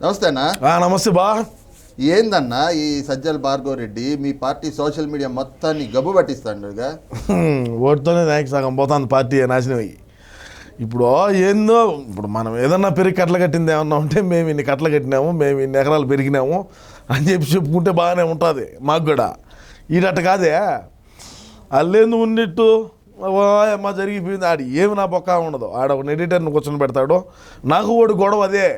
నమస్తే అన్న నమస్తే బా. ఏందన్నా ఈ సజ్జల భార్గవ్ రెడ్డి? మీ పార్టీ సోషల్ మీడియా మొత్తాన్ని గబ్బు పట్టిస్తాడుగా ఓటుతోనే దానికి సగం పోతుంది పార్టీ నాశనం అయ్యి. ఇప్పుడు ఏందో ఇప్పుడు మనం ఏదన్నా పెరిగి కట్టలు కట్టింది ఏమన్నా ఉంటే మేము ఇన్ని కట్టలు కట్టినాము మేము ఇన్ని ఎకరాలు పెరిగినాము అని చెప్పి చెప్పుకుంటే బాగానే ఉంటుంది మాకు కూడా. ఈడట్ట కాదే? అల్లేందు ఉన్నట్టు అమ్మ జరిగిపోయింది? ఆడు ఏమి నా పక్క ఉండదు. ఆడ ఒక ఎడిటర్ని కూర్చొని పెడతాడు. నాకు ఓడి గొడవ అదే.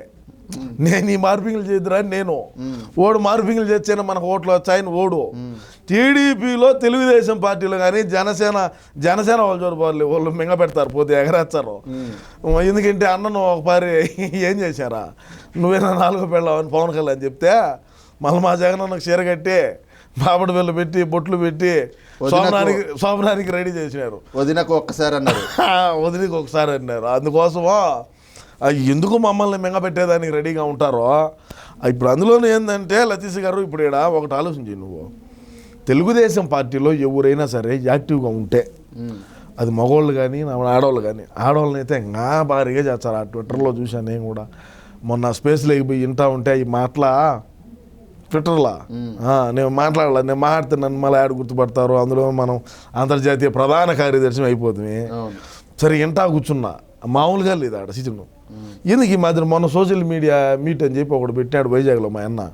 నేను ఈ మార్పింగ్లు చేద్దురా అని నేను. ఓడు మార్పింగ్లు చేస్తేనే మనకు ఓట్లు వచ్చాయని ఓడు. టీడీపీలో తెలుగుదేశం పార్టీలో కానీ జనసేన జనసేన వాళ్ళు చూడబోవాలి వాళ్ళు మింగ పెడతారు పోతే ఎగరేస్తారు. ఎందుకంటే అన్నను ఒకసారి ఏం చేశారా? నువ్వేనా నాలుగో పెళ్ళావని పవన్ కళ్యాణ్ చెప్తే మళ్ళీ మా జగన్ అన్నకు చీర కట్టి బాపడి బిల్ల పెట్టి బొట్లు పెట్టి వదినకు- సోమనానికి సోమనానికి రెడీ చేసినారు. వదినకు ఒక్కసారి అన్నారు. వదిలికి ఒకసారి అన్నారు. అందుకోసమో ఎందుకు మమ్మల్ని మింగపెట్టేదానికి రెడీగా ఉంటారో? ఇప్పుడు అందులోనే ఏంటంటే లతీష్ గారు ఇప్పుడు ఇక్కడ ఒకటి ఆలోచించి నువ్వు. తెలుగుదేశం పార్టీలో ఎవరైనా సరే యాక్టివ్గా ఉంటే. అది మగవాళ్ళు కానీ ఆడవాళ్ళు కానీ ఆడవాళ్ళని అయితే ఇంకా భారీగా చేస్తారు. ఆ ట్విట్టర్లో చూశాను నేను కూడా. మొన్న స్పేస్ లేకపోయి వింటా ఉంటే ఈ మాటల ట్విట్టర్లో? నేను మాట్లాడాల నేను మాట్లాడితే నన్ను మళ్ళీ ఆడ గుర్తుపడతారు. అందులో మనం అంతర్జాతీయ ప్రధాన కార్యదర్శి అయిపోతుంది సరే ఇంటా కూర్చున్నా. మామూలుగా లేదు ఆడ సీజన్ ఎందుకు ఈ మాదిరి మొన్న సోషల్ మీడియా మీట్ అని చెప్పి ఒకడు పెట్టాడు వైజాగ్లో మా అన్న.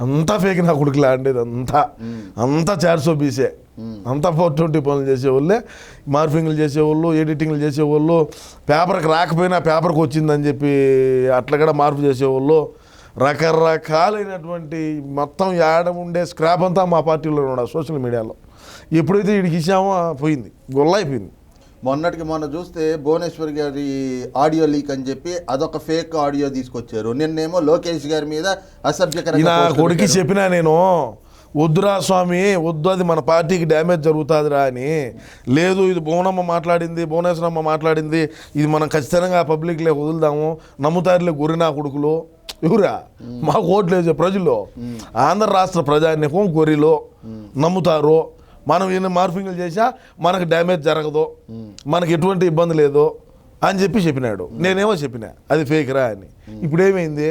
అంతా ఫేక్ నా కొడుకులా అండేది అంతా. అంతా చార్సో బీసే అంతా ఫోర్ ట్వంటీ పనులు చేసేవాళ్ళే మార్ఫింగ్లు చేసేవాళ్ళు ఎడిటింగ్లు చేసేవాళ్ళు పేపర్కి రాకపోయినా పేపర్కి వచ్చిందని చెప్పి అట్లా కూడా మార్పు చేసేవాళ్ళు. రకరకాలైనటువంటి మొత్తం యాడ ఉండే స్క్రాప్ అంతా మా పార్టీలో ఉన్నాడు సోషల్ మీడియాలో. ఎప్పుడైతే వీడికి ఇచ్చామో పోయింది గొల్ల అయిపోయింది. మొన్నటికి మొన్న చూస్తే భువనేశ్వర్ గారి ఆడియో లీక్ అని చెప్పి అదొక ఫేక్ ఆడియో తీసుకొచ్చారు. నిన్నేమో లోకేష్ గారి మీద అసభ్యకరంగా కొడుకు. చెప్పినా నేను వద్దురా స్వామి వద్దు అది మన పార్టీకి డ్యామేజ్ జరుగుతుందిరా అని. లేదు ఇది భువనమ్మ మాట్లాడింది భువనేశ్వరమ్మ మాట్లాడింది ఇది మనం ఖచ్చితంగా పబ్లిక్లే వదులుదాము నమ్ముతారులే గొర్రెనా కొడుకులు. ఎవరా మాకు ఓట్లు వేసే ప్రజలు. ఆంధ్ర రాష్ట్ర ప్రజానికం గొర్రెలు నమ్ముతారు. మనం ఎన్ని మార్పింగ్లు చేసా మనకు డ్యామేజ్ జరగదు. మనకి ఎటువంటి ఇబ్బంది లేదు అని చెప్పి చెప్పినాడు. నేనేమో చెప్పినా అది ఫేక్ రా అని. ఇప్పుడు ఏమైంది?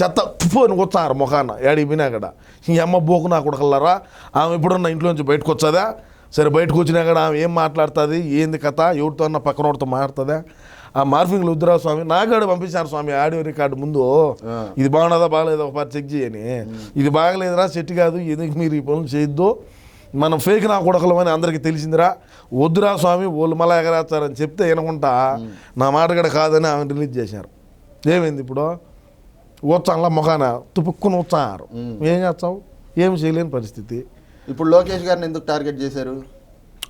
చెత్త తుప్పు అని కూర్చున్నారు ముఖాన ఏడికి పోయినా అక్కడ. ఈ అమ్మ బోకు నా కొడకల్లారా ఆమె ఎప్పుడన్నా ఇంట్లో నుంచి బయటకు వచ్చదా? సరే బయటకు వచ్చినా కూడా ఆమె ఏం మాట్లాడుతుంది? ఏంది కథ? ఎవరితో అన్న పక్కన వాడితో మాట్లాడుతుందా? ఆ మార్ఫింగ్లు వద్దురా స్వామి. నాగాడు పంపించారు స్వామి ఆడియో రికార్డు ముందు. ఇది బాగున్నదా బాగలేదా? ఒకసారి చెక్ చేయని ఇది బాగలేదురా సెట్ కాదు ఎందుకు మీరు ఈ పనులు చేయొద్దు? మనం ఫేక్ నా కొడకలం అని అందరికీ తెలిసిందిరా. వద్దురా స్వామి వాళ్ళు మళ్ళా ఎగరేస్తారని చెప్తే వినకుండా నా మాట కూడా కాదని ఆమె రిలీజ్ చేశారు. ఏమైంది ఇప్పుడు? వచ్చాంలా మొఖాన తుపుక్కుని వచ్చారు ఏం చేస్తావు? ఏం చేయలేని పరిస్థితి. ఇప్పుడు లోకేష్ గారిని ఎందుకు టార్గెట్ చేశారు?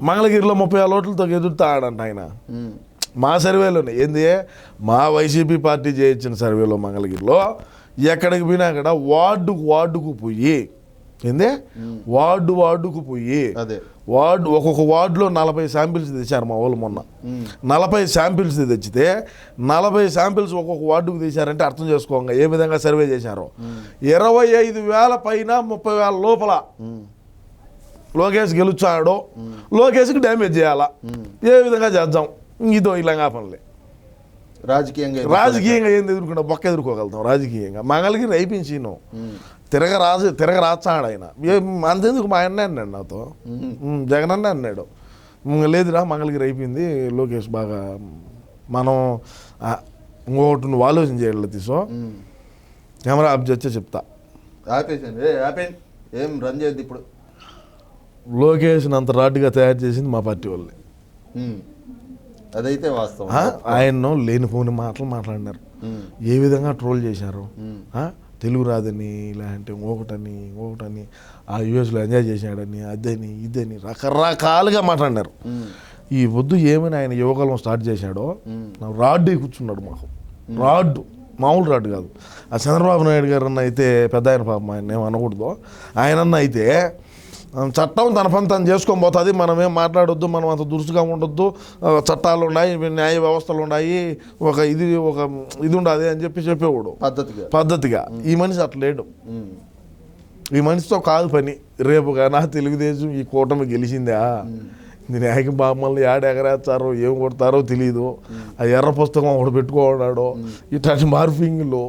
మంగళగిరిలో ముప్పై ఆరు ఓట్లతో ఎదురుతాడంట ఆయన. ఉమ్. మా సర్వేలోనే. ఏంది? మా వైసీపీ పార్టీ చేయించిన సర్వేలో మంగళగిరిలో ఎక్కడికి పోయినా కూడా వార్డుకు వార్డుకు పోయి ఏంది? వార్డు వార్డుకు పోయి అదే. వార్డు ఒక్కొక్క వార్డులో నలభై శాంపిల్స్ తెచ్చారు మా వాళ్ళు మొన్న. నలభై శాంపిల్స్ తెచ్చితే నలభై శాంపిల్స్ ఒక్కొక్క వార్డుకు తీశారంటే అర్థం చేసుకోంగా ఏ విధంగా సర్వే చేశారో. ఇరవై ఐదు వేల పైన ముప్పై వేల లోపల. లోకేష్ గెలుచాడో లోకేష్కి డ్యామేజ్ చేయాలా? ఏ విధంగా చేద్దాం? ఇదో ఇలాగా పనులే. రాజకీయంగా రాజకీయంగా ఏంది ఎదుర్కొంటా బొక్క ఎదుర్కోగలుగుతాం రాజకీయంగా. మంగళగిరి అయిపోయింది నువ్వు ఉమ్. తిరగ రాజు తిరగ రాచాడు ఆయన అంతెందుకు మా అన్న అన్నాడు నాతో. జగన్ అన్న అన్నాడు. లేదురా మంగళగిరి అయిపోయింది లోకేష్ బాగా మనం ఇంకొకటి నువ్వు ఆలోచన చేయాలి తీసో. కెమెరా ఆఫ్ చేస్తే చెప్తా. ఆపేసాను ఆపేయండి ఏం రన్ చేయద్దు ఇప్పుడు. లోకేష్ని అంత రాడ్డుగా తయారు చేసింది మా పార్టీ వాళ్ళే. ఉమ్. అదైతే వాస్తవం. ఆ, ఆయన్ను లేనిపోని మాటలు మాట్లాడినారు. ఏ విధంగా ట్రోల్ చేశారు? తెలుగు రాదని లేదంటే ఇంకొకటని ఇంకొకటని ఆ యూఎస్లో ఎంజాయ్ చేశాడని అదని ఇదని రకరకాలుగా మాట్లాడినారు. ఈ వద్దు ఏమని ఆయన యువకాలం స్టార్ట్ చేశాడో. నా రాడ్డు కూర్చున్నాడు మాకు రాడ్డు మామూలు రాడ్డు కాదు ఆ చంద్రబాబు నాయుడు గారు అన్న అయితే పెద్ద ఆయన పాపం ఆయన ఏం అనకూడదు ఆయన అన్న అయితే చట్టం తన పని తను చేసుకొని పోతుంది. మనం ఏం మాట్లాడొద్దు మనం అంత దురుసుగా ఉండొద్దు. చట్టాలు ఉన్నాయి న్యాయ వ్యవస్థలు ఉన్నాయి ఒక ఇది ఒక ఇది ఉండదు అని చెప్పి చెప్పేవాడు. పద్ధతిగా. పద్ధతిగా. ఈ మనిషి అట్లా లేడు. ఈ మనిషితో కాదు పని. రేపు కానీ తెలుగుదేశం ఈ కూటమి గెలిచిందా? న్యాయకి బామ్మల్ని ఏడ ఎగరేస్తారో ఏం కొడతారో తెలియదు ఆ ఎర్ర పుస్తకం ఒకటి పెట్టుకోన్నాడు ఇట్లాంటి మార్ఫింగ్లు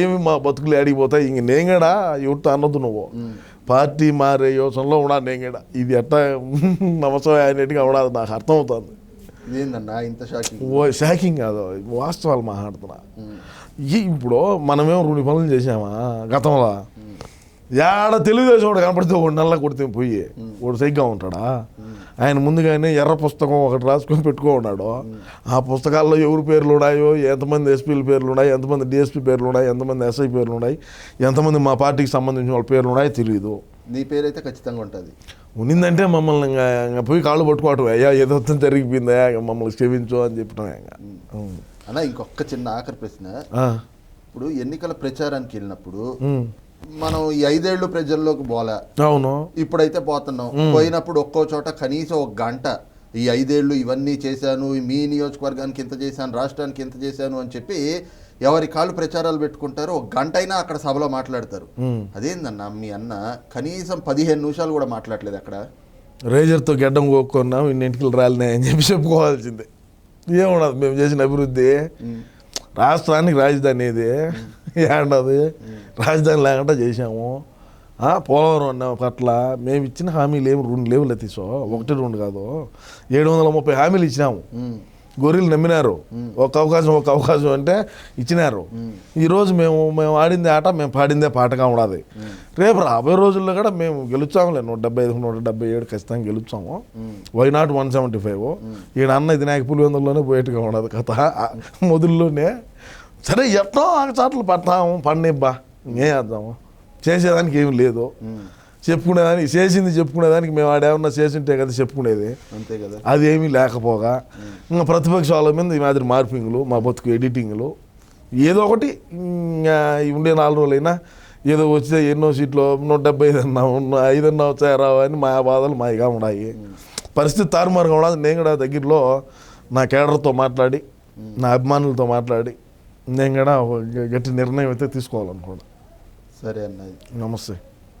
ఏమి మా బతుకులు ఆడిపోతాయి ఇంక నేను కూడా? ఎవరితో అన్నది నువ్వు. పార్టీ మారే యోచనలో ఉన్నా నేను కూడా. ఇది ఎట్టా నవసం అనేటిగా ఉండదు నాకు అర్థమవుతుంది. ఏందన్నా ఇంత షాకింగ్ ఓ షాకింగ్ కాదు. వాస్తవాలు మాట్లాడుతున్నా. ఈ ఇప్పుడు మనమేం రెండు పనులు చేసామా గతంలో? ఏడ తెలుగుదేశం వాడు కనపడితే ఒక నెల కొడితే పోయి వాడు సైగ్గా ఉంటాడా? ఆయన ముందుగానే ఎర్ర పుస్తకం ఒకటి రాసుకొని పెట్టుకో ఉన్నాడు ఆ పుస్తకాల్లో ఎవరి పేర్లు ఉన్నాయో ఎంతమంది ఎస్పీల పేర్లు ఉన్నాయి ఎంతమంది డిఎస్పీ పేర్లు ఉన్నాయి ఎంతమంది ఎస్ఐ పేర్లు ఉన్నాయి ఎంతమంది మా పార్టీకి సంబంధించిన వాళ్ళ పేర్లు ఉన్నాయో తెలియదు నీ పేరైతే ఖచ్చితంగా ఉంటుంది. ఉన్నిందంటే మమ్మల్ని ఇంకా పోయి కాళ్ళు పట్టుకోవటం అయ్యా ఏదో జరిగిపోయిందా? మమ్మల్ని క్షమించు అని ఉం. అన్న ఇంకొక చిన్న ఆఖరి ప్రశ్న. ఇప్పుడు ఎన్నికల ప్రచారానికి వెళ్ళినప్పుడు. మనం ఈ ఐదేళ్ళు ప్రజల్లోకి పోలే అవును. ఇప్పుడైతే పోతున్నాం. పోయినప్పుడు ఒక్కో చోట కనీసం ఒక గంట ఈ ఐదేళ్ళు ఇవన్నీ చేశాను ఈ మీ నియోజకవర్గానికి ఇంత చేశాను రాష్ట్రానికి ఇంత చేశాను అని చెప్పి ఎవరి కాళ్ళు ప్రచారాలు పెట్టుకుంటారు ఒక గంట అయినా అక్కడ సభలో మాట్లాడతారు. అదేందన్న మీ అన్న కనీసం పదిహేను నిమిషాలు కూడా మాట్లాడలేదు అక్కడ? రేజర్తో గడ్డం కోక్కున్నాం ఇన్నింటికి రాలినాయి అని చెప్పి చెప్పుకోవాల్సిందే. ఏమున్నది మేము చేసిన అభివృద్ధి. రాష్ట్రానికి రాజధాని ఇది ఏంటది రాజధాని లేకుండా చేసాము ఆ, పోలవరం అన్న పట్ల. మేము ఇచ్చిన హామీలు ఏమి రెండు లేవు లతీసో ఒకటి రెండు కాదు. ఏడు వందల ముప్పై హామీలు ఇచ్చినాము. గొర్రెలు నమ్మినారు. ఒక అవకాశం ఒక అవకాశం అంటే ఇచ్చినారు. ఈరోజు మేము మేము ఆడిందే ఆట మేము పాడిందే పాటగా ఉండదు రేపు రాబోయే రోజుల్లో కూడా మేము గెలుచాములే నూట డెబ్బై ఐదు నూట డెబ్బై ఏడు ఖచ్చితంగా గెలుచాము why not one seventy five. ఈడ అన్న ఇది నాకు పులివెందుల్లోనే పోయేట్టుగా ఉండదు కథ. మొదల్లోనే సరే ఎట్లా చాట్లు పడతాము పండిబ్బా ఇంకేం చేద్దాము? చేసేదానికి ఏమి లేదు. చెప్పుకునేదానికి చేసింది చెప్పుకునేదానికి మేము ఆడేమన్నా చేసింటే కదా చెప్పుకునేది. అంతే కదా. అదేమీ లేకపోగా ఇంకా ప్రతిపక్ష వాళ్ళ మీద ఈ మాదిరి మార్పింగ్లు మా బతుకు ఎడిటింగ్లు ఏదో ఒకటి ఉండే నాలుగు రోజులైనా ఏదో వచ్చే ఎన్నో సీట్లు నూట డెబ్బై ఐదు అన్నా ఉన్న ఐదు అన్నా వచ్చాయి రావు అని మా బాధలు మాయిగా ఉన్నాయి. పరిస్థితి తారుమారుగా ఉండదు నేను కూడా దగ్గరలో నా కేడర్తో మాట్లాడి నా అభిమానులతో మాట్లాడి నేను కూడా గట్టి నిర్ణయం అయితే తీసుకోవాలనుకోండి సరే అన్నది నమస్తే.